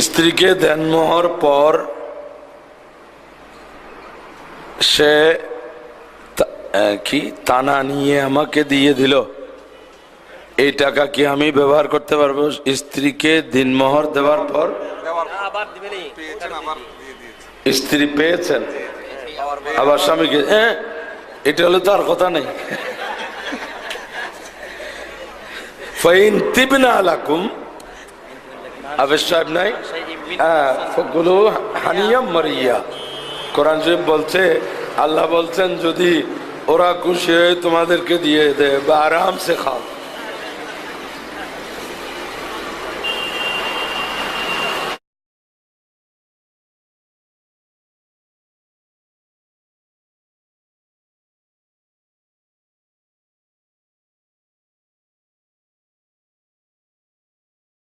স্ত্রীকে দেনমোহর পর সে কি? তানা নিয়ে আমাকে দিয়ে দিল। এই টাকা কি আমি ব্যবহার করতে পারব? স্ত্রীকে দিনমোহর দেওয়ার পর স্ত্রী পেয়েছেন। আবার স্বামীকে হ্যাঁ এটা হলে তো আর কথা নেই। ফাইন তিবনা আলাকুম আবেশ সাহেব নাই? হ্যাঁ হানিয়া মারিয়া। কোরআন শরীফ বলছে, আল্লাহ বলছেন, যদি ওরা খুশি হয়ে, তোমাদেরকে দিয়ে দেয় বা আরামসে খাও।